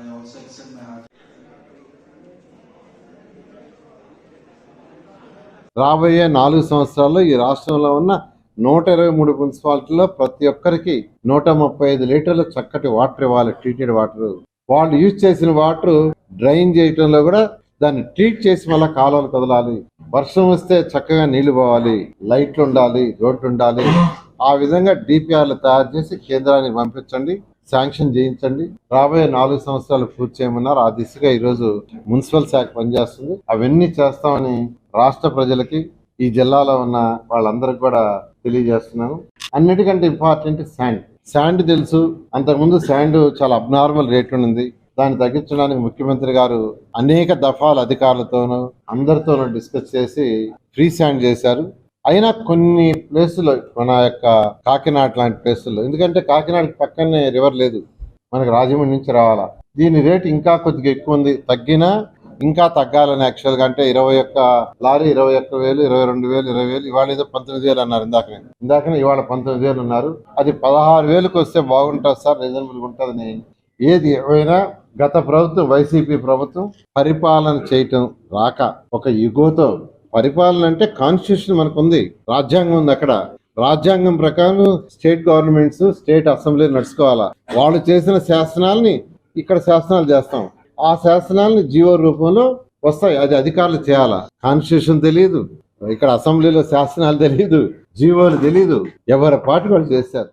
I also my heart. రాబోయే నాలుగు సంవత్సరాల్లో ఈ రాష్ట్రంలో ఉన్న నూట ఇరవై మూడు మున్సిపాలిటీలో ప్రతి ఒక్కరికి నూట ముప్పై ఐదు లీటర్ల చక్కటి వాటర్ ఇవ్వాలి ట్రీటెడ్ వాటర్ వాళ్ళు యూజ్ చేసిన వాటర్ డ్రైన్ చేయటంలో కూడా దాన్ని ట్రీట్ చేసి మళ్ళీ కాలువలు కదలాలి. వర్షం వస్తే చక్కగా నీళ్ళు పోవాలి లైట్లు ఉండాలి రోడ్లు ఉండాలి. ఆ విధంగా డిపిఆర్లు తయారు చేసి కేంద్రానికి పంపించండి. శాంక్షన్ చేయించండి. రాబోయే నాలుగు సంవత్సరాలు పూర్తి చేయమన్నారు. ఆ దిశగా ఈరోజు మున్సిపల్ శాఖ పనిచేస్తుంది. అవన్నీ చేస్తామని రాష్ట్ర ప్రజలకి ఈ జిల్లాలో ఉన్న వాళ్ళందరికి కూడా తెలియజేస్తున్నాను. అన్నిటికంటే ఇంపార్టెంట్ శాండ్. శాండ్ తెలుసు. అంతకుముందు శాండ్ చాలా అబ్నార్మల్ రేట్ ఉంది దాన్ని తగ్గించడానికి ముఖ్యమంత్రి గారు అనేక దఫాలు అధికారులతోనూ అందరితోనూ డిస్కస్ చేసి ఫ్రీ శాండ్ చేశారు. అయినా కొన్ని ప్లేసుల్లో మన యొక్క కాకినాడ లాంటి ప్లేసుల్లో. ఎందుకంటే కాకినాడకి పక్కనే రివర్ లేదు. మనకు రాజమండ్రి నుంచి రావాలా. దీని రేట్ ఇంకా కొద్దిగా ఎక్కువ ఉంది. తగ్గినా ఇంకా తగ్గాలని యాక్చువల్గా అంటే ఇరవై ఒక్క లారీ ఇరవై ఒక్క వేలు ఇరవై రెండు వేలు ఇరవై వేలు ఇవాళ ఏదో పంతొమ్మిది వేలు అన్నారు ఇందాకనే ఇందాకనే ఇవాళ పంతొమ్మిది వేలు ఉన్నారు అది పదహారు వేలకు వస్తే బాగుంటుంది సార్ రీజనబుల్ ఉంటుందని ఏది ఏమైనా గత ప్రభుత్వం వైసీపీ ప్రభుత్వం పరిపాలన చేయటం రాక ఒక యుగోతో పరిపాలన అంటే కాన్స్టిట్యూషన్ మనకుంది. రాజ్యాంగం ఉంది అక్కడ. రాజ్యాంగం ప్రకారం స్టేట్ గవర్నమెంట్స్ స్టేట్ అసెంబ్లీ నడుచుకోవాలా. వాళ్ళు చేసిన శాసనాలని ఇక్కడ శాసనాలు చేస్తాం. ఆ శాసనాలని జీవో రూపంలో వస్తాయి. అది అధికారులు చేయాలా. కాన్స్టిట్యూషన్ తెలియదు ఇక్కడ అసెంబ్లీలో శాసనాలు తెలియదు జీవోలు తెలియదు ఎవరి పాటు వాళ్ళు చేశారు